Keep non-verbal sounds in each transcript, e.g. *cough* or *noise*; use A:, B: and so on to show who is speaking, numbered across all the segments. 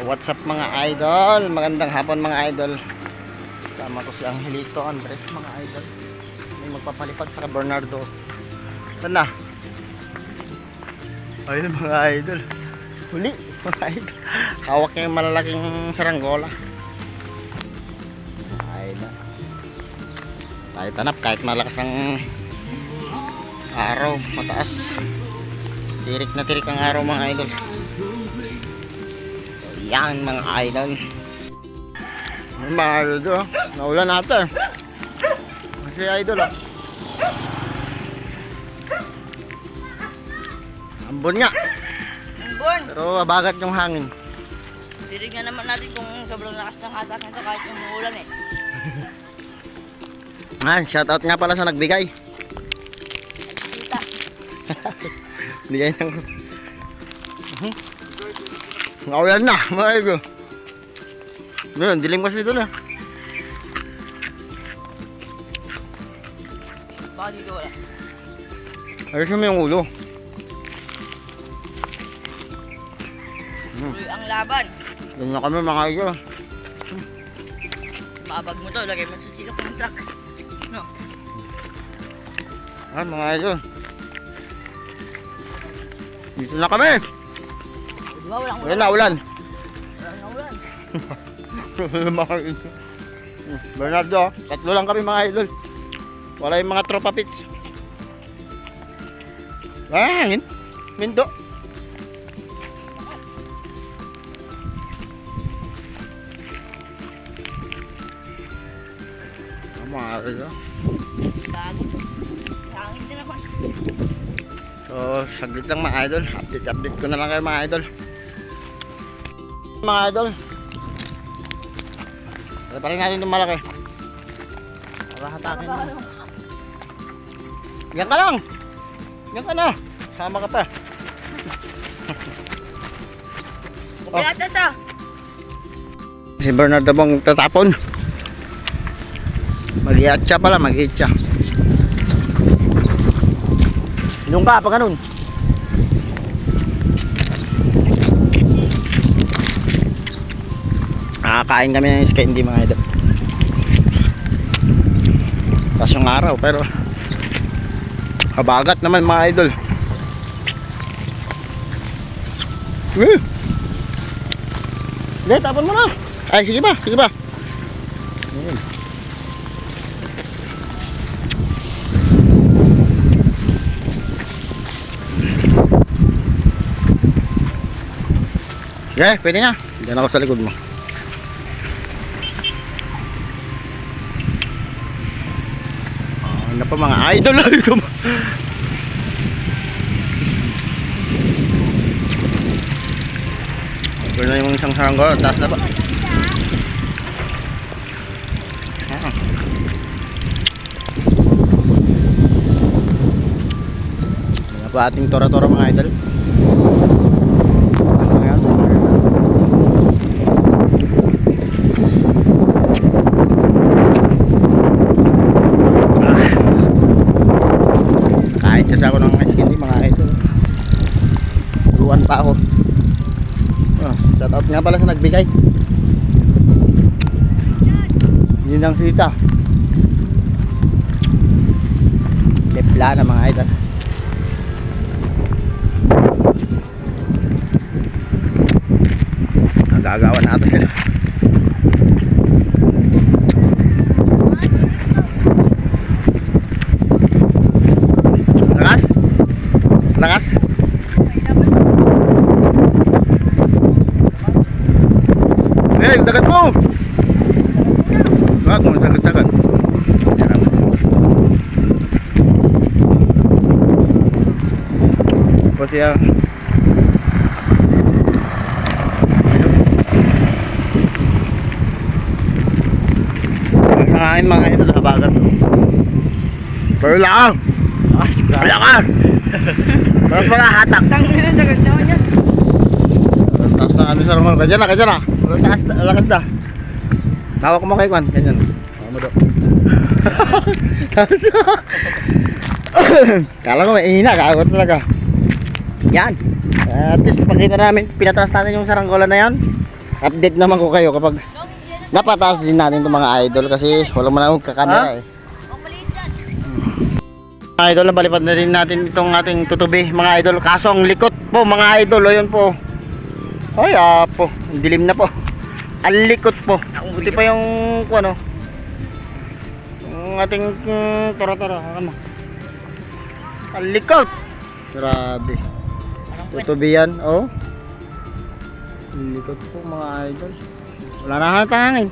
A: What's up mga idol? Magandang hapon mga idol. Sama ko si Angelito Andres mga idol. May magpapalipad sa Bernardo. Saan na? Ayun mga idol. Huli mga idol. Hawak niya yung malalaking saranggola. Idol. Tayo tanap kahit malakas ang araw, mataas. Tirik na tirik ang araw mga idol. Yan mga idol. Yan mga idol. oh. Naulan natin. Kasi idol oh. Ambon nga.
B: Ang buwan.
A: Pero abagat yung hangin.
B: Titignan naman natin kung sobrang lakas ng hatak nito kahit umuulan eh. *laughs*
A: Ah, shoutout nga pala sa nagbigay.
B: Kita. *laughs*
A: Bigay ng... *laughs* Naulan na, mga idol. Ngayon, dilim kasi doon ah.
B: Baka dito wala.
A: Ayos mo yung ulo.
B: Tuloy ang laban.
A: Ganyan na kami mga idol.
B: Maabag mo to, lagay mo sa silok ng truck. No.
A: Ah, mga idol. Dito na kami.
B: Di ba walang
A: Ayun na, ulan.
B: Walang ulan.
A: mga *laughs* idol. Bernardo, tatlo lang kami mga idol. Wala yung mga tropa pits. Ah, hangin. Mindo. Ah.
B: Bago. Hangin din naman.
A: So, saglit lang mga idol. Update, update ko na lang kayo mga idol. Mga idol. Wala pa rin natin itong malaki. Para hatakin mo. Yan ka lang. Yan ka na. Sama ka pa. Oh.
B: Pilatas ah.
A: Si Bernardo bang tatapon? Mag-iatsa pala, mag-iatsa. Yung ka, pa ganun. Nakakain kami ng iska, hindi mga idol. Kasyong araw, pero habagat naman mga idol. Eh! Hindi, tapon mo na. Ay, sige ba, sige ba. Ayun. Sige, pwede na. Diyan ako sa likod mo. Ano pa mga idol. *laughs* Ito na yung isang saranggola, taas na ba? Ah. Mga pa ating tora-tora mga idol. Ayan. Ah. Kain kasi ako ng candy mga idol. Luwan pa ako. Oh, shout out nga pala sa nagbigay. Yun ang sita. Lepla na mga idol. Nagagawa na ata sila. Lakas? Lakas? Eh, dagat mo! Wag mo, sagat-sagat. Tapos yan. Ang mga ito nakabagat. Pero lang! Lakas! Mas mga hatak!
B: Tangin na, dagat naman yan.
A: Taas na ano sa rumah. Ganyan na, ganyan na. Lakas, lakas na. Tawag mo kay Kwan. Ganyan. Tawag mo do. *laughs* Kala ko may ihina. Kagot talaga. Yan. At least pakita namin. Pinataas natin yung saranggola na yan. update naman ko kayo kapag napataas din natin itong mga idol kasi walang manahog kakamera eh.
B: Oh.
A: Mga idol, nabalipad na rin natin itong ating tutubi mga idol. Kaso ang likot po mga idol, o yun po. Ay, ah po, ang dilim na po. Ang likot po. Buti pa yung, ano, yung ating mm, tara-tara, ano. Ang likot. Grabe. Tutubi yan, oh. Ang likot po mga idol. Wala na hatangin.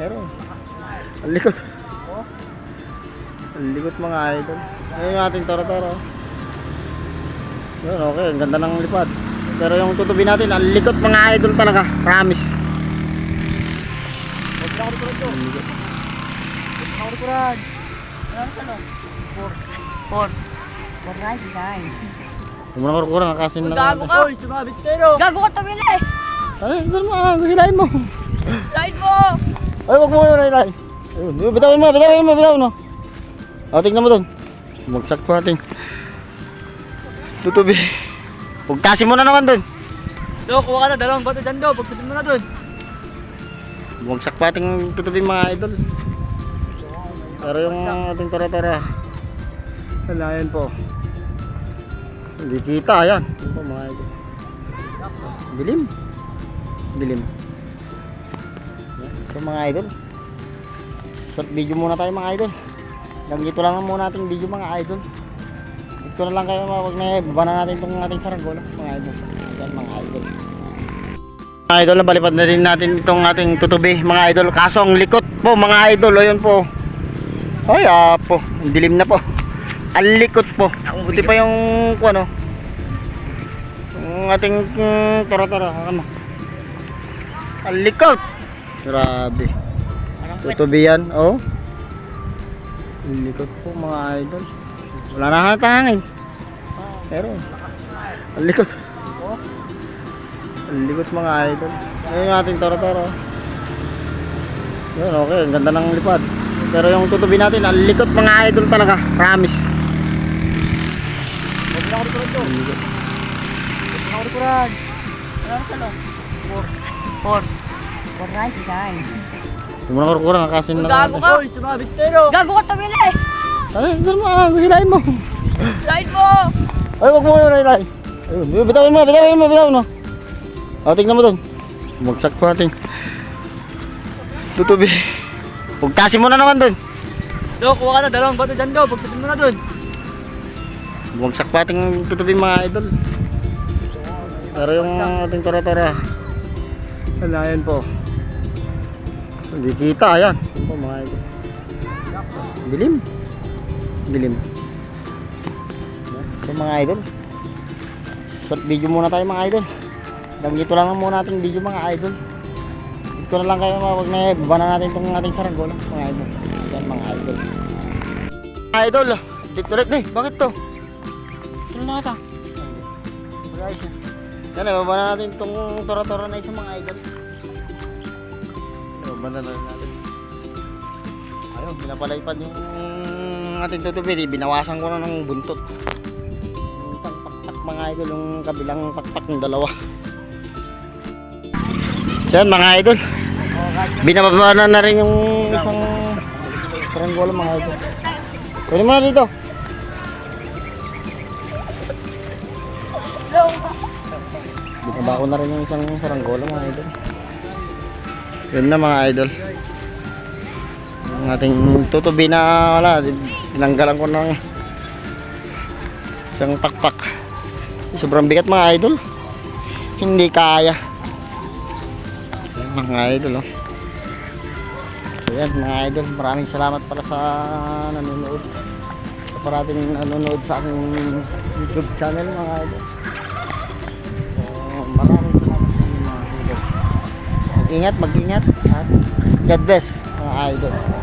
A: Pero, ang likot. Ang likot mga idol. Ayun yung ating tara-tara. Yun, okay. Ang ganda ng lipad. Pero yung tutubi natin, ang likot mga idol talaga. Promise. Ang likot.
B: Ano sa loob? Four. Four. Four rice nine.
A: Huwag mo na kurang, nakasin na
B: Gago ka! Uy, sumabit kayo! Gago ka tabi na eh!
A: Ay, ah, hilahin mo.
B: Light mo!
A: Ay, wag mo yun, hilahin. Ayun, yun, bitawin mo, bitawin mo, bitawin mo. O, tingnan mo dun. Bumagsak po ating tutubi. Pugtasin mo na naman dun.
C: Do, kuha ka na dalawang bato dyan do. Pagsabi mo na dun.
A: Bumagsak pa ating tutubi mga idol. Pero yung ating tara-tara. Alayan po. Hindi kita, ayan. Yan po mga idol. Dilim. Dilim. Yan. So mga idol. Short video muna tayo mga idol. Hanggang dito lang muna ating video mga idol. Dito na lang kayo wag na baba na natin itong ating saranggola mga idol. Yan mga idol. Mga idol, nabalipad na rin natin itong ating tutubi, mga idol. Kaso ang likot po, mga idol, o yun po. Ay, ah po, dilim na po. Ang likot po. Buti pa yung, ano, yung ating mm, tara-tara, ano. Ang likot. Grabe. Tutubi yan, oh. Ang likot po, mga idol. Wala na hatangin. Pero, ang likot. Ang likot mga idol. Ayun yung ating tara-tara. Yun, okay. Ang ganda ng lipad. Pero yung tutubi natin, ang likot mga idol talaga. Promise. Ang likot.
B: Ano sa loob? Four. Four. Four rice nine.
A: Huwag mo na kurang, nakasin na
B: Gago
A: natin.
B: ka!
C: Uy, sumabit kayo.
B: Gago ka tabi na eh!
A: Ay, ito mo, hilahin mo.
B: Light mo!
A: Ay, wag mo. Ayun, yun, bitawin mo, bitawin mo, bitawin mo. O, tignan mo dun. Bumagsak po ating tutubi. Pugtasin mo na naman dun.
C: Do, kuha ka na dalawang bato dyan do. Pagsabi mo na dun.
A: Bumagsak pa ating tutubi mga idol. Pero yung ating tara-tara. Alayan po. Hindi kita. Yan po mga idol. Dilim. Dilim. So mga idol. Short video muna tayo mga idol. Dito lang muna ating video mga idol. Dito na lang kayo wag na na natin itong ating saranggola mga idol. Yan mga idol. Mga idol, dito ulit eh. Bakit to? Sino na ata? Guys, yan, baba na natin itong tora-tora na isa mga idol. Baba na lang natin. Ayun, pinapalaypad yung ating tutubili. Binawasan ko na ng buntot. Yung pakpak mga idol, yung kabilang pakpak ng dalawa. Yan mga idol. Binababa na rin yung isang saranggola mga idol. Pwede mo na dito. Binaba ko na rin yung isang saranggola mga idol. Yun na mga idol. Yung ating tutubi na wala, tinanggalan ko ng isang pakpak. Sobrang bigat mga idol. Hindi kaya. Mga idol oh. So yan mga idol, maraming salamat pala sa nanonood. Sa parating nanonood sa aking YouTube channel mga idol. So, maraming salamat sa mga idol. Mag-ingat, mag-ingat. At God bless mga idol.